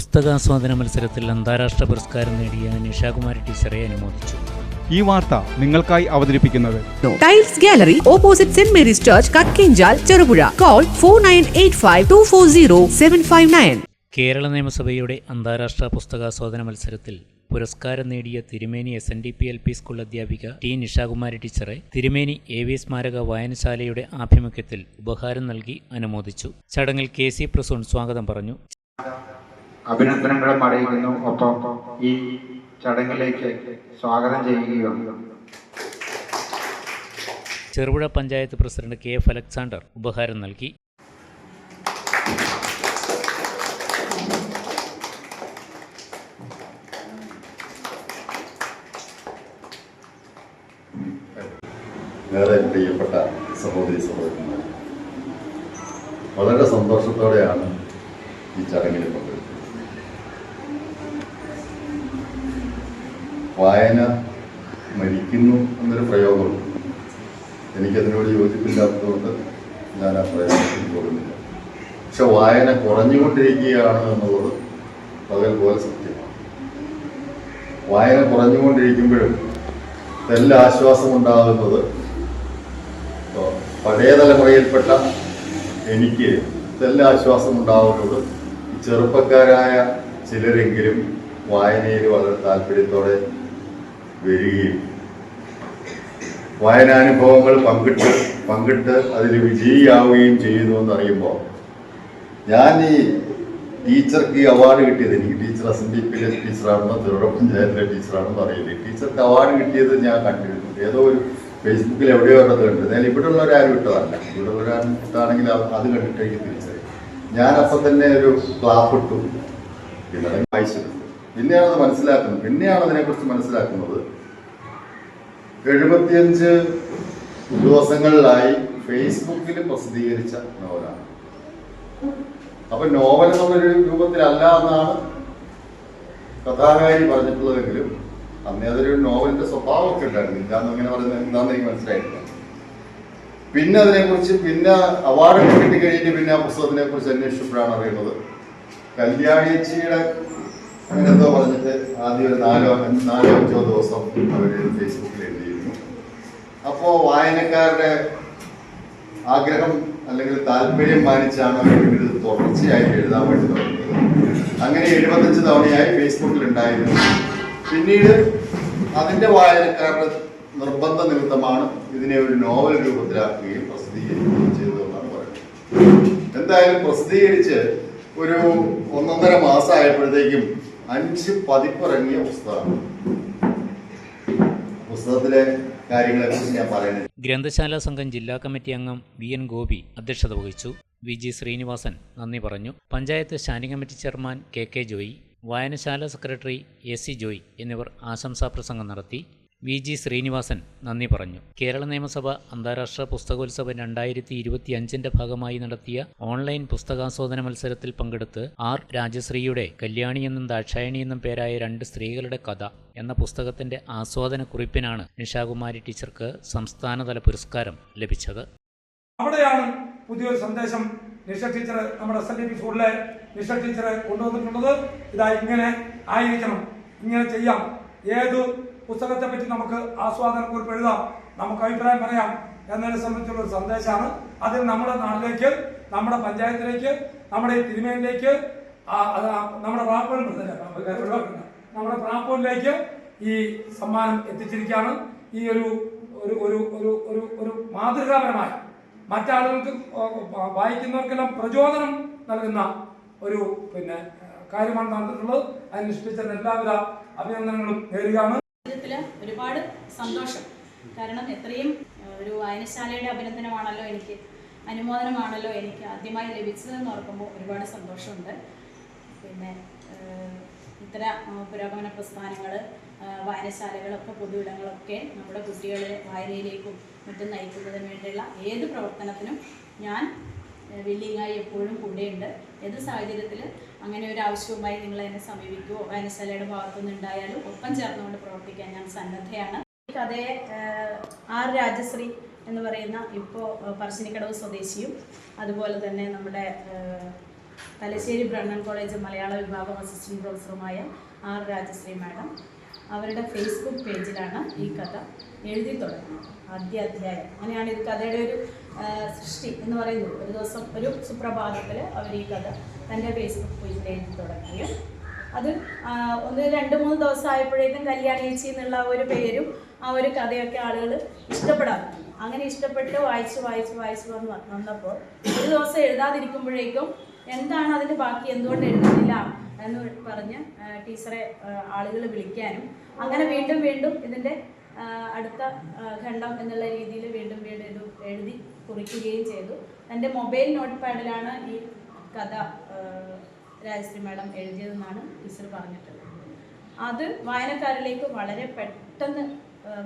പുസ്തകാസ്വാദന മത്സരത്തിൽ അന്താരാഷ്ട്ര പുരസ്കാരം നേടിയ നിഷാകുമാരി ടീച്ചറെ അനുമോദിച്ചു. ഈ വാർത്ത നിങ്ങൾക്കായി അവതരിപ്പിക്കുന്നത് tiles gallery opposite Saint Mary's church Kakkanchal Cherupuzha call four nine eight five two four zero seven five nine Kerala നിയമസഭയുടെ അന്താരാഷ്ട്ര പുസ്തകാസ്വാദന മത്സരത്തിൽ പുരസ്കാരം നേടിയ Thirumeni S N D P L P school അധ്യാപിക ടി നിഷാകുമാരി ടീച്ചറെ തിരുമേനി എ വി സ്മാരക വായനശാലയുടെ ആഭിമുഖ്യത്തിൽ ഉപഹാരം നൽകി അനുമോദിച്ചു. ചടങ്ങിൽ കെ സി പ്രസൂൺ സ്വാഗതം പറഞ്ഞു. അഭിനന്ദനങ്ങളും അറിയിക്കുന്നു ഒപ്പം ഈ ചടങ്ങിലേക്ക് സ്വാഗതം ചെയ്യുകയാണ് Cherupuzha panchayat president K F Alexander ഉപഹാരം നൽകി. ഏറെ പ്രിയപ്പെട്ട സഹോദരി സഹോദരന്മാർ വളരെ സന്തോഷത്തോടെയാണ് ഈ ചടങ്ങിൽ പങ്കെടുക്കുന്നത് വായന മരിക്കുന്നു എന്നൊരു പ്രയോഗമുണ്ട് എനിക്കതിനോട് യോജിപ്പില്ലാത്തതുകൊണ്ട് ഞാൻ ആ പ്രയോഗത്തിൽ പോകുന്നില്ല പക്ഷെ വായന കുറഞ്ഞുകൊണ്ടിരിക്കുകയാണ് എന്നുള്ളത് പകൽ പോലെ സത്യമാണ്. വായന കുറഞ്ഞുകൊണ്ടിരിക്കുമ്പോഴും തെല്ല ആശ്വാസമുണ്ടാകുന്നത് പഴയ തലമുറയിൽപ്പെട്ട എനിക്ക് തെല്ല ആശ്വാസമുണ്ടാകുന്നത് ചെറുപ്പക്കാരായ ചിലരെങ്കിലും വായനയിൽ വളരെ താല്പര്യത്തോടെ വരികയും വായനാനുഭവങ്ങൾ പങ്കിട്ട് പങ്കിട്ട് അതിൽ വിജയിയാവുകയും ചെയ്യുന്നു എന്നറിയുമ്പോൾ ഞാൻ ഈ ടീച്ചർക്ക് ഈ അവാർഡ് കിട്ടിയത് എനിക്ക് ടീച്ചർ എസ് എൻ ഡി പിയിലെ ടീച്ചറാണെന്നോ തിരുവനന്തപുരം പഞ്ചായത്തിലെ ടീച്ചറാണെന്നോ അറിയില്ല. ടീച്ചർക്ക് അവാർഡ് കിട്ടിയത് ഞാൻ കണ്ടിരുന്നു. ഏതോ ഒരു ഫേസ്ബുക്കിൽ എവിടെയോ ഒരിടത്ത് കണ്ടു. എന്നാൽ ഇവിടെ ഉള്ളവരാരും ഇട്ടതല്ല. ഇവിടെ ഉള്ളവരാരും ഇട്ടാണെങ്കിൽ അത് കണ്ടിട്ടേക്ക് തിരിച്ചറിയും ഞാൻ അപ്പം തന്നെ ഒരു ക്ലാപ്പ് ഇട്ടു. പിന്നെ വായിച്ചിട്ടുണ്ട് പിന്നെയാണ് അത് മനസ്സിലാക്കുന്നത്. പിന്നെയാണ് അതിനെക്കുറിച്ച് മനസ്സിലാക്കുന്നത്. എഴുപത്തിയഞ്ച് ദിവസങ്ങളിലായി ഫേസ്ബുക്കിൽ പ്രസിദ്ധീകരിച്ച നോവലാണ്. അപ്പൊ നോവൽ എന്നുള്ളൊരു രൂപത്തിലല്ല എന്നാണ് കഥാകാരി പറഞ്ഞിട്ടുള്ളതെങ്കിലും അന്നേ അതൊരു നോവലിന്റെ സ്വഭാവമൊക്കെ ഉണ്ടായിരുന്നു. ഇല്ലാന്ന് അങ്ങനെ പറയുന്നത് എന്താണെന്ന് എനിക്ക് മനസ്സിലായിട്ടില്ല. പിന്നെ അതിനെക്കുറിച്ച് പിന്നെ അവാർഡ് കിട്ടി കഴിഞ്ഞിട്ട് പിന്നെ ആ പുസ്തകത്തിനെ കുറിച്ച് അന്വേഷിച്ചപ്പോഴാണ് അറിയുന്നത്. കല്യാണിച്ചിയുടെ എന്തോ പറഞ്ഞിട്ട് ആദ്യം ഒരു നാലോ നാലോ അഞ്ചോ ദിവസം അവർ ഫേസ്ബുക്കിൽ എഴുതിയിരുന്നു. അപ്പോൾ വായനക്കാരുടെ ആഗ്രഹം അല്ലെങ്കിൽ താല്പര്യം മാനിച്ചാണ് അവർ ഇത് തുടർച്ചയായിട്ട് എഴുതാൻ വേണ്ടി തുടങ്ങിയത്. അങ്ങനെ എഴുപത്തഞ്ച് തവണയായി ഫേസ്ബുക്കിൽ ഉണ്ടായിരുന്നു. പിന്നീട് അതിന്റെ വായനക്കാരുടെ നിർബന്ധ നിമിത്തമാണ് ഇതിനെ ഒരു നോവൽ രൂപത്തിലാക്കുകയും പ്രസിദ്ധീകരിക്കുകയും ചെയ്തതെന്നാണ് പറയുന്നത്. എന്തായാലും പ്രസിദ്ധീകരിച്ച് ഒരു ഒന്നൊന്നര മാസമായപ്പോഴത്തേക്കും അഞ്ച് പതിപ്പിറങ്ങിയ പുസ്തകമാണ് പുസ്തകത്തിലെ കാര്യങ്ങളെക്കുറിച്ച് ഞാൻ പറയുന്നത് ഗ്രന്ഥശാല സംഘം ജില്ലാ കമ്മിറ്റി അംഗം വി എൻ ഗോപി അധ്യക്ഷത വഹിച്ചു. വി ജി ശ്രീനിവാസൻ നന്ദി പറഞ്ഞു. Panchayat standing committee chairman K K Joy വായനശാല സെക്രട്ടറി എ സി ജോയ് എന്നിവർ ആശംസാ പ്രസംഗം നടത്തി. വി ജി ശ്രീനിവാസൻ നന്ദി പറഞ്ഞു. കേരള നിയമസഭ അന്താരാഷ്ട്ര പുസ്തകോത്സവം രണ്ടായിരത്തി ഇരുപത്തി അഞ്ചിന്റെ ഭാഗമായി നടത്തിയ ഓൺലൈൻ പുസ്തകാസ്വാദന മത്സരത്തിൽ പങ്കെടുത്ത് ആർ രാജശ്രീയുടെ കല്യാണി എന്നും ദാക്ഷായണി എന്നും പേരായ രണ്ട് സ്ത്രീകളുടെ കഥ എന്ന പുസ്തകത്തിന്റെ ആസ്വാദന കുറിപ്പിനാണ് നിഷാകുമാരി ടീച്ചർക്ക് സംസ്ഥാനതല പുരസ്കാരം ലഭിച്ചത്. അവിടെയാണ് പുതിയൊരു സന്ദേശം നിഷ ടീച്ചർ നമ്മുടെ എസ് എൻ ഡി സ്കൂളിലെ നിഷ ടീച്ചർ കൊണ്ടുവന്നിട്ടുള്ളത്. ഇതാ ഇങ്ങനെ ആയിരിക്കണം. ഇങ്ങനെ ചെയ്യാം. ഏത് പുസ്തകത്തെ പറ്റി നമുക്ക് ആസ്വാദന കുറിപ്പ് എഴുതാം നമുക്ക് അഭിപ്രായം പറയാം എന്നതിനെ സംബന്ധിച്ചുള്ള ഒരു സന്ദേശമാണ്. അതിൽ നമ്മുടെ നാട്ടിലേക്ക് നമ്മുടെ പഞ്ചായത്തിലേക്ക് നമ്മുടെ ഈ തിരുമേനിലേക്ക് നമ്മുടെ പ്രാപ്പൂർ നമ്മുടെ പ്രാപ്പൂരിലേക്ക് ഈ സമ്മാനം എത്തിച്ചിരിക്കുകയാണ്. ഈ ഒരു ഒരു ഒരു ഒരു ഒരു ഒരു മാതൃകാപരമായ മറ്റാളുകൾക്ക് വായിക്കുന്നവർക്കെല്ലാം പ്രചോദനം നൽകുന്ന ഒരു പിന്നെ കാര്യമാണ് നടന്നിട്ടുള്ളത്. അതിനുഷ്ഠിച്ച എല്ലാവിധ അഭിനന്ദനങ്ങളും നേരുകയാണ്. ഒരുപാട് സന്തോഷം. കാരണം എത്രയും ഒരു വായനശാലയുടെ അഭിനന്ദനമാണല്ലോ എനിക്ക് അനുമോദനമാണല്ലോ എനിക്ക് ആദ്യമായി ലഭിച്ചതെന്ന് ഓർക്കുമ്പോൾ ഒരുപാട് സന്തോഷമുണ്ട്. പിന്നെ ഇത്ര പുരോഗമന പ്രസ്ഥാനങ്ങൾ വായനശാലകളൊക്കെ പൊതുവിടങ്ങളൊക്കെ നമ്മുടെ കുട്ടികളെ വായനയിലേക്കും മറ്റും നയിക്കുന്നതിന് വേണ്ടിയുള്ള ഏത് പ്രവർത്തനത്തിനും ഞാൻ വില്ലിങ്ങായി എപ്പോഴും കൂടെയുണ്ട്. ഏത് സാഹചര്യത്തിൽ അങ്ങനെ ഒരു ആവശ്യവുമായി നിങ്ങൾ എന്നെ സമീപിക്കുമോ വായനശാലയുടെ ഭാഗത്തുനിന്ന് ഉണ്ടായാലും ഒപ്പം ചേർന്നുകൊണ്ട് പ്രവർത്തിക്കാൻ ഞാൻ സന്നദ്ധയാണ്. ഈ കഥയെ ആർ രാജശ്രീ എന്ന് പറയുന്ന ഇപ്പോൾ പറശ്ശിനിക്കടവ് സ്വദേശിയും അതുപോലെ തന്നെ നമ്മുടെ തലശ്ശേരി ബ്രണ്ണൻ കോളേജ് മലയാള വിഭാഗം അസിസ്റ്റന്റ് പ്രൊഫസറുമായ ആർ രാജശ്രീ മാഡം അവരുടെ ഫേസ്ബുക്ക് പേജിലാണ് ഈ കഥ എഴുതി തുടങ്ങുന്നത്. ആദ്യ അധ്യായം. അങ്ങനെയാണ് ഇത് കഥയുടെ ഒരു സൃഷ്ടി എന്ന് പറയുന്നത്. ഒരു ദിവസം ഒരു സുപ്രഭാതത്തിൽ അവർ ഈ കഥ തന്റെ ഫേസ്ബുക്ക് പേജിൽ എഴുതി തുടങ്ങിയത് അത് ഒന്ന് രണ്ട് മൂന്ന് ദിവസം ആയപ്പോഴേക്കും കല്യാണി ചേച്ചി എന്നുള്ള ഒരു പേരും ആ ഒരു കഥയൊക്കെ ആളുകൾ ഇഷ്ടപ്പെടാൻ അങ്ങനെ ഇഷ്ടപ്പെട്ട് വായിച്ച് വായിച്ച് വായിച്ച് വന്ന് വന്നപ്പോൾ ഒരു ദിവസം എഴുതാതിരിക്കുമ്പോഴേക്കും എന്താണ് അതിന്റെ ബാക്കി? എന്തുകൊണ്ട് എഴുതുന്നില്ല? എന്ന് പറഞ്ഞ് ടീച്ചറെ ആളുകൾ വിളിക്കാനും അങ്ങനെ വീണ്ടും വീണ്ടും ഇതിന്റെ അടുത്ത ഖണ്ഡം എന്നുള്ള രീതിയിൽ വീണ്ടും വീണ്ടും ഇത് എഴുതി കുറിക്കുകയും ചെയ്തു. എന്റെ മൊബൈൽ നോട്ട് പാഡിലാണ് ഈ കഥ രാജശ്രീ മേഡം എഴുതിയതെന്നാണ് ടീച്ചർ പറഞ്ഞിട്ടുള്ളത്. അത് വായനക്കാരിലേക്ക് വളരെ പെട്ടെന്ന്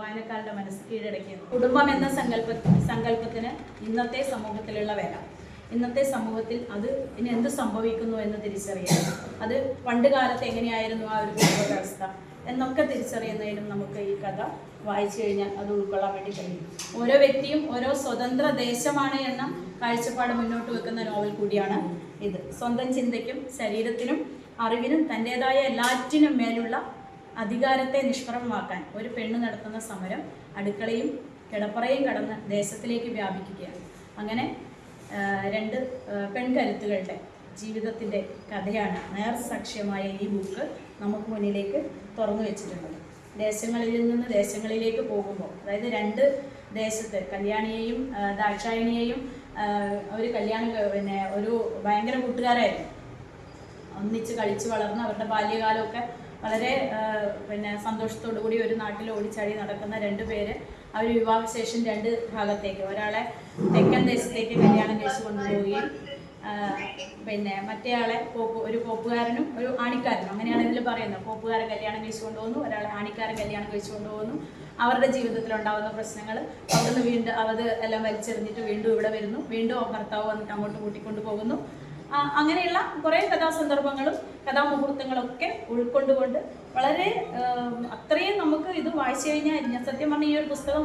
വായനക്കാരുടെ മനസ്സ് കീഴടക്കിയത് കുടുംബം എന്ന സങ്കല്പ സങ്കല്പത്തിന് ഇന്നത്തെ സമൂഹത്തിലുള്ള വില. ഇന്നത്തെ സമൂഹത്തിൽ അത് ഇനി എന്ത് സംഭവിക്കുന്നു എന്ന് തിരിച്ചറിയാം അത് പണ്ട് കാലത്ത് എങ്ങനെയായിരുന്നു ആ ഒരു കുടുംബവ്യവസ്ഥ എന്നൊക്കെ തിരിച്ചറിയുന്നതിനും നമുക്ക് ഈ കഥ വായിച്ചു കഴിഞ്ഞാൽ അത് ഉൾക്കൊള്ളാൻ വേണ്ടി കഴിയും. ഓരോ വ്യക്തിയും ഓരോ സ്വതന്ത്ര ദേശമാണ് എന്ന കാഴ്ചപ്പാട് മുന്നോട്ട് വെക്കുന്ന നോവൽ കൂടിയാണ് ഇത്. സ്വന്തം ചിന്തയ്ക്കും ശരീരത്തിനും അറിവിനും തന്റെതായ എല്ലാറ്റിനും മേലുള്ള അധികാരത്തെ നിഷ്പ്രഭമാക്കാൻ ഒരു പെണ്ണ് നടത്തുന്ന സമരം അടുക്കളയും കിടപ്പറയും കടന്ന് ദേശത്തിലേക്ക് വ്യാപിക്കുകയാണ്. അങ്ങനെ രണ്ട് പെൺകരുത്തുകളുടെ ജീവിതത്തിന്റെ കഥയാണ് നേർ സാക്ഷ്യമായ ഈ ബുക്ക് നമുക്ക് മുന്നിലേക്ക് തുറന്നു വെച്ചിട്ടുള്ളത്. ദേശങ്ങളിൽ നിന്ന് ദേശങ്ങളിലേക്ക് പോകുമ്പോൾ അതായത് രണ്ട് ദേശത്ത് കല്യാണിയെയും ദാക്ഷായണിയെയും ഒരു കല്യാണം പിന്നെ ഒരു ഭയങ്കര കൂട്ടുകാരായിരുന്നു. ഒന്നിച്ച് കളിച്ച് വളർന്ന് അവരുടെ ബാല്യകാലമൊക്കെ വളരെ പിന്നെ സന്തോഷത്തോടു കൂടി ഒരു നാട്ടിൽ ഓടിച്ചാടി നടക്കുന്ന രണ്ട് പേര് അവർ വിവാഹശേഷം രണ്ട് ഭാഗത്തേക്ക്. ഒരാളെ തെക്കൻ ദേശത്തേക്ക് കല്യാണം കഴിച്ച് കൊണ്ടുപോവുകയും പിന്നെ മറ്റേയാളെ പോപ്പ് ഒരു പോപ്പുകാരനും ഒരു ആണിക്കാരനും. അങ്ങനെയാണ് ഇതിൽ പറയുന്നത്. പോപ്പുകാരൻ കല്യാണം കഴിച്ചു കൊണ്ടുപോകുന്നു ഒരാളെ ആണിക്കാരൻ കല്യാണം കഴിച്ചു കൊണ്ടുപോകുന്നു അവരുടെ ജീവിതത്തിൽ ഉണ്ടാകുന്ന പ്രശ്നങ്ങൾ അവിടുന്ന് വീണ്ടും അത് എല്ലാം വലിച്ചെറിഞ്ഞിട്ട് വീണ്ടും ഇവിടെ വരുന്നു. വീണ്ടും ഭർത്താവ് വന്നിട്ട് അങ്ങോട്ട് കൂട്ടിക്കൊണ്ടു പോകുന്നു അങ്ങനെയുള്ള കുറേ കഥാസന്ദർഭങ്ങളും കഥാമുഹൂർത്തങ്ങളൊക്കെ ഉൾക്കൊണ്ടുകൊണ്ട് വളരെ അത്രയും നമുക്ക് ഇത് വായിച്ചു കഴിഞ്ഞാൽ സത്യം പറഞ്ഞ ഈ ഒരു പുസ്തകം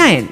nine